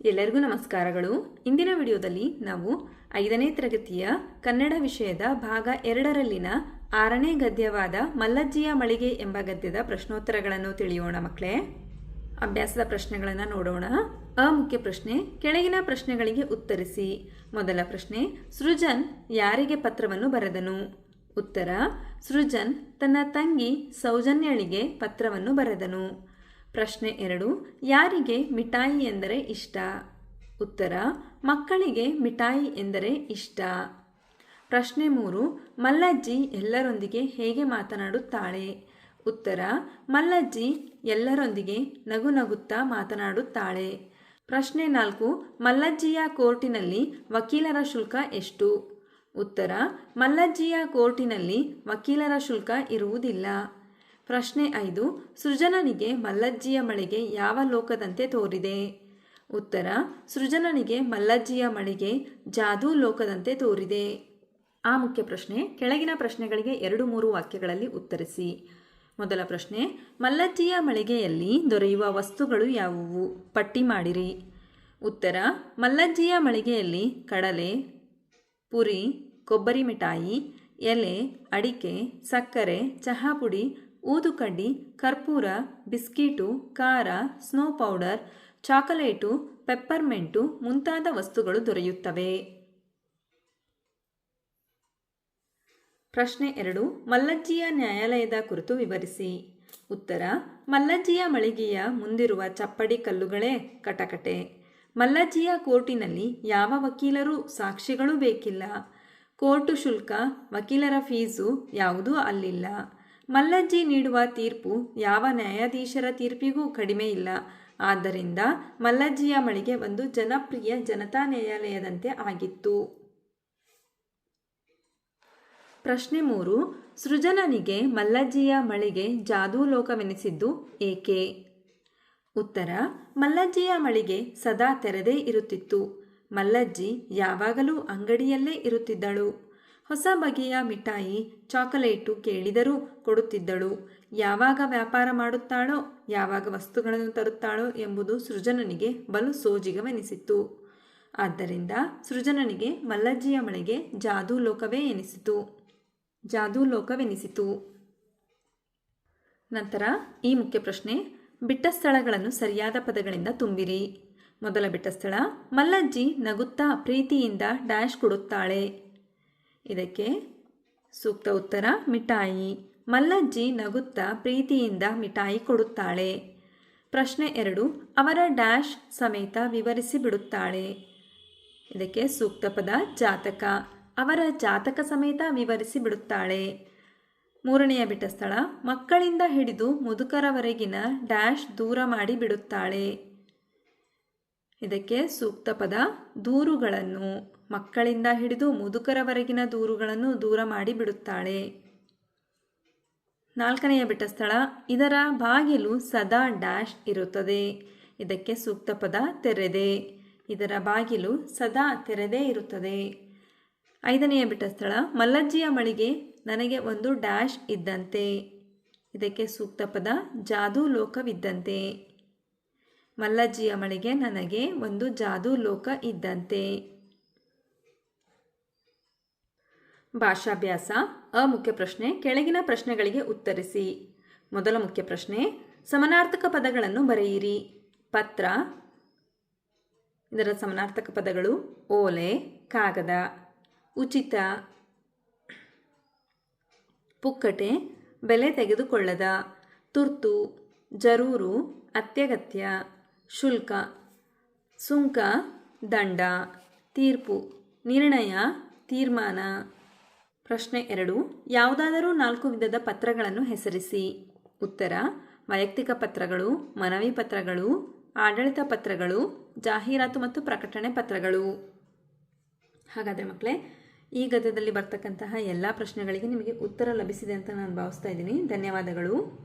ಎಲ್ಲರಿಗೂ ನಮಸ್ಕಾರಗಳು. ಇಂದಿನ ವಿಡಿಯೋದಲ್ಲಿ ನಾವು ಐದನೇ ತರಗತಿಯ ಕನ್ನಡ ವಿಷಯದ ಭಾಗ ಎರಡರಲ್ಲಿನ ಆರನೇ ಗದ್ಯವಾದ ಮಲ್ಲಜ್ಜಿಯ ಮಳಿಗೆ ಎಂಬ ಗದ್ಯದ ಪ್ರಶ್ನೋತ್ತರಗಳನ್ನು ತಿಳಿಯೋಣ ಮಕ್ಕಳೇ. ಅಭ್ಯಾಸದ ಪ್ರಶ್ನೆಗಳನ್ನು ನೋಡೋಣ. ಅ ಮುಖ್ಯ ಪ್ರಶ್ನೆ, ಕೆಳಗಿನ ಪ್ರಶ್ನೆಗಳಿಗೆ ಉತ್ತರಿಸಿ. ಮೊದಲ ಪ್ರಶ್ನೆ, ಸೃಜನ್ ಯಾರಿಗೆ ಪತ್ರವನ್ನು ಬರೆದನು? ಉತ್ತರ, ಸೃಜನ್ ತನ್ನ ತಂಗಿ ಸೌಜನ್ಯಳಿಗೆ ಪತ್ರವನ್ನು ಬರೆದನು. ಪ್ರಶ್ನೆ ಎರಡು, ಯಾರಿಗೆ ಮಿಠಾಯಿ ಎಂದರೆ ಇಷ್ಟ? ಉತ್ತರ, ಮಕ್ಕಳಿಗೆ ಮಿಠಾಯಿ ಎಂದರೆ ಇಷ್ಟ. ಪ್ರಶ್ನೆ ಮೂರು, ಮಲ್ಲಜ್ಜಿ ಎಲ್ಲರೊಂದಿಗೆ ಹೇಗೆ ಮಾತನಾಡುತ್ತಾಳೆ? ಉತ್ತರ, ಮಲ್ಲಜ್ಜಿ ಎಲ್ಲರೊಂದಿಗೆ ನಗು ನಗುತ್ತಾ ಮಾತನಾಡುತ್ತಾಳೆ. ಪ್ರಶ್ನೆ ನಾಲ್ಕು, ಮಲ್ಲಜ್ಜಿಯ ಕೋರ್ಟಿನಲ್ಲಿ ವಕೀಲರ ಶುಲ್ಕ ಎಷ್ಟು? ಉತ್ತರ, ಮಲ್ಲಜ್ಜಿಯ ಕೋರ್ಟಿನಲ್ಲಿ ವಕೀಲರ ಶುಲ್ಕ ಇರುವುದಿಲ್ಲ. ಪ್ರಶ್ನೆ ಐದು, ಸೃಜನನಿಗೆ ಮಲ್ಲಜ್ಜಿಯ ಮಳಿಗೆ ಯಾವ ಲೋಕದಂತೆ ತೋರಿದೆ? ಉತ್ತರ, ಸೃಜನನಿಗೆ ಮಲ್ಲಜ್ಜಿಯ ಮಳಿಗೆ ಜಾದೂ ಲೋಕದಂತೆ ತೋರಿದೆ. ಆ ಮುಖ್ಯ ಪ್ರಶ್ನೆ, ಕೆಳಗಿನ ಪ್ರಶ್ನೆಗಳಿಗೆ ಎರಡು ಮೂರು ವಾಕ್ಯಗಳಲ್ಲಿ ಉತ್ತರಿಸಿ. ಮೊದಲ ಪ್ರಶ್ನೆ, ಮಲ್ಲಜ್ಜಿಯ ಮಳಿಗೆಯಲ್ಲಿ ದೊರೆಯುವ ವಸ್ತುಗಳು ಯಾವುವು? ಪಟ್ಟಿ ಮಾಡಿರಿ. ಉತ್ತರ, ಮಲ್ಲಜ್ಜಿಯ ಮಳಿಗೆಯಲ್ಲಿ ಕಡಲೆ, ಪುರಿ, ಕೊಬ್ಬರಿ ಮಿಠಾಯಿ, ಎಲೆ, ಅಡಿಕೆ, ಸಕ್ಕರೆ ಚಹಾ ಪುಡಿ ಊದುಕಡ್ಡಿ, ಕರ್ಪೂರ, ಬಿಸ್ಕೀಟು, ಖಾರ, ಸ್ನೋ ಪೌಡರ್, ಚಾಕೊಲೇಟು, ಪೆಪ್ಪರ್ಮೆಂಟು ಮುಂತಾದ ವಸ್ತುಗಳು ದೊರೆಯುತ್ತವೆ. ಪ್ರಶ್ನೆ ಎರಡು, ಮಲ್ಲಜ್ಜಿಯ ನ್ಯಾಯಾಲಯದ ಕುರಿತು ವಿವರಿಸಿ. ಉತ್ತರ, ಮಲ್ಲಜ್ಜಿಯ ಮಳಿಗೆಯ ಮುಂದಿರುವ ಚಪ್ಪಡಿ ಕಲ್ಲುಗಳೇ ಕಟಕಟೆ. ಮಲ್ಲಜ್ಜಿಯ ಕೋರ್ಟಿನಲ್ಲಿ ಯಾವ ವಕೀಲರೂ ಸಾಕ್ಷಿಗಳೂ ಬೇಕಿಲ್ಲ. ಕೋರ್ಟು ಶುಲ್ಕ, ವಕೀಲರ ಫೀಸು ಯಾವುದೂ ಅಲ್ಲಿಲ್ಲ. ಮಲ್ಲಜ್ಜಿ ನೀಡುವ ತೀರ್ಪು ಯಾವ ನ್ಯಾಯಾಧೀಶರ ತೀರ್ಪಿಗೂ ಕಡಿಮೆ ಇಲ್ಲ. ಆದ್ದರಿಂದ ಮಲ್ಲಜ್ಜಿಯ ಮಳಿಗೆ ಒಂದು ಜನಪ್ರಿಯ ಜನತಾ ನ್ಯಾಯಾಲಯದಂತೆ ಆಗಿತ್ತು. ಪ್ರಶ್ನೆ ಮೂರು. ಸೃಜನನಿಗೆ ಮಲ್ಲಜ್ಜಿಯ ಮಳಿಗೆ ಜಾದೂ ಲೋಕವೆನಿಸಿದ್ದು ಏಕೆ? ಉತ್ತರ. ಮಲ್ಲಜ್ಜಿಯ ಮಳಿಗೆ ಸದಾ ತೆರೆದೇ ಇರುತ್ತಿತ್ತು. ಮಲ್ಲಜ್ಜಿ ಯಾವಾಗಲೂ ಅಂಗಡಿಯಲ್ಲೇ ಇರುತ್ತಿದ್ದಳು. ಹೊಸ ಬಗೆಯ ಮಿಠಾಯಿ ಚಾಕೊಲೇಟು ಕೇಳಿದರೂ ಕೊಡುತ್ತಿದ್ದಳು. ಯಾವಾಗ ವ್ಯಾಪಾರ ಮಾಡುತ್ತಾಳೋ, ಯಾವಾಗ ವಸ್ತುಗಳನ್ನು ತರುತ್ತಾಳೋ ಎಂಬುದು ಸೃಜನನಿಗೆ ಬಲು ಸೋಜಿಗವೆನಿಸಿತು. ಆದ್ದರಿಂದ ಸೃಜನನಿಗೆ ಮಲ್ಲಜ್ಜಿಯ ಮಳೆಗೆ ಜಾದೂ ಲೋಕವೇ ಎನಿಸಿತು. ಜಾದೂ ಲೋಕವೆನಿಸಿತು. ನಂತರ ಈ ಮುಖ್ಯ ಪ್ರಶ್ನೆ, ಬಿಟ್ಟ ಸ್ಥಳಗಳನ್ನು ಸರಿಯಾದ ಪದಗಳಿಂದ ತುಂಬಿರಿ. ಮೊದಲ ಬಿಟ್ಟ ಸ್ಥಳ, ಮಲ್ಲಜ್ಜಿ ನಗುತ್ತಾ ಪ್ರೀತಿಯಿಂದ ಡ್ಯಾಶ್ ಕೊಡುತ್ತಾಳೆ. ಇದಕ್ಕೆ ಸೂಕ್ತ ಉತ್ತರ, ಮಿಠಾಯಿ. ಮಲ್ಲಜ್ಜಿ ನಗುತ್ತಾ ಪ್ರೀತಿಯಿಂದ ಮಿಠಾಯಿ ಕೊಡುತ್ತಾಳೆ. ಪ್ರಶ್ನೆ ಎರಡು, ಅವರ ಡ್ಯಾಶ್ ಸಮೇತ ವಿವರಿಸಿ ಬಿಡುತ್ತಾಳೆ. ಇದಕ್ಕೆ ಸೂಕ್ತ ಪದ, ಜಾತಕ. ಅವರ ಜಾತಕ ಸಮೇತ ವಿವರಿಸಿ ಬಿಡುತ್ತಾಳೆ. ಮೂರನೆಯ ಬಿಟ್ಟ ಸ್ಥಳ ಮಕ್ಕಳಿಂದ ಹಿಡಿದು ಮುದುಕರವರೆಗಿನ ಡ್ಯಾಶ್ ದೂರ ಮಾಡಿ ಬಿಡುತ್ತಾಳೆ. ಇದಕ್ಕೆ ಸೂಕ್ತ ಪದ ದೂರುಗಳನ್ನು. ಮಕ್ಕಳಿಂದ ಹಿಡಿದು ಮುದುಕರವರೆಗಿನ ದೂರುಗಳನ್ನು ದೂರ ಮಾಡಿ ಬಿಡುತ್ತಾಳೆ. ನಾಲ್ಕನೆಯ ಬಿಟ್ಟ ಸ್ಥಳ, ಇದರ ಬಾಗಿಲು ಸದಾ ಡ್ಯಾಶ್ ಇರುತ್ತದೆ. ಇದಕ್ಕೆ ಸೂಕ್ತ ಪದ ತೆರೆದೆ. ಇದರ ಬಾಗಿಲು ಸದಾ ತೆರೆದೇ ಇರುತ್ತದೆ. ಐದನೆಯ ಬಿಟ್ಟ ಸ್ಥಳ, ಮಲ್ಲಜ್ಜಿಯ ಮಳಿಗೆ ನನಗೆ ಒಂದು ಡ್ಯಾಶ್ ಇದ್ದಂತೆ. ಇದಕ್ಕೆ ಸೂಕ್ತ ಪದ ಜಾದೂ ಲೋಕವಿದ್ದಂತೆ. ಮಲ್ಲಜ್ಜಿಯ ಮಳಿಗೆ ನನಗೆ ಒಂದು ಜಾದೂ ಲೋಕ ಇದ್ದಂತೆ. ಭಾಷಾಭ್ಯಾಸ ಅ ಮುಖ್ಯ ಪ್ರಶ್ನೆ, ಕೆಳಗಿನ ಪ್ರಶ್ನೆಗಳಿಗೆ ಉತ್ತರಿಸಿ. ಮೊದಲ ಮುಖ್ಯ ಪ್ರಶ್ನೆ, ಸಮನಾರ್ಥಕ ಪದಗಳನ್ನು ಬರೆಯಿರಿ. ಪತ್ರ, ಇದರ ಸಮನಾರ್ಥಕ ಪದಗಳು ಓಲೆ, ಕಾಗದ. ಉಚಿತ, ಪುಕ್ಕಟೆ, ಬೆಲೆ ತೆಗೆದುಕೊಳ್ಳದ. ತುರ್ತು, ಜರೂರು, ಅತ್ಯಗತ್ಯ. ಶುಲ್ಕ, ಸುಂಕ, ದಂಡ, ತೀರ್ಪು, ನಿರ್ಣಯ, ತೀರ್ಮಾನ. ಪ್ರಶ್ನೆ ಎರಡು, ಯಾವುದಾದರೂ ನಾಲ್ಕು ವಿಧದ ಪತ್ರಗಳನ್ನು ಹೆಸರಿಸಿ. ಉತ್ತರ, ವೈಯಕ್ತಿಕ ಪತ್ರಗಳು, ಮನವಿ ಪತ್ರಗಳು, ಆಡಳಿತ ಪತ್ರಗಳು, ಜಾಹೀರಾತು ಮತ್ತು ಪ್ರಕಟಣೆ ಪತ್ರಗಳು. ಹಾಗಾದರೆ ಮಕ್ಕಳೇ ಈ ಗದ್ಯದಲ್ಲಿ ಬರ್ತಕ್ಕಂತಹ ಎಲ್ಲ ಪ್ರಶ್ನೆಗಳಿಗೆ ನಿಮಗೆ ಉತ್ತರ ಲಭಿಸಿದೆ ಅಂತ ನಾನು ಭಾವಿಸ್ತಾ ಇದ್ದೀನಿ. ಧನ್ಯವಾದಗಳು.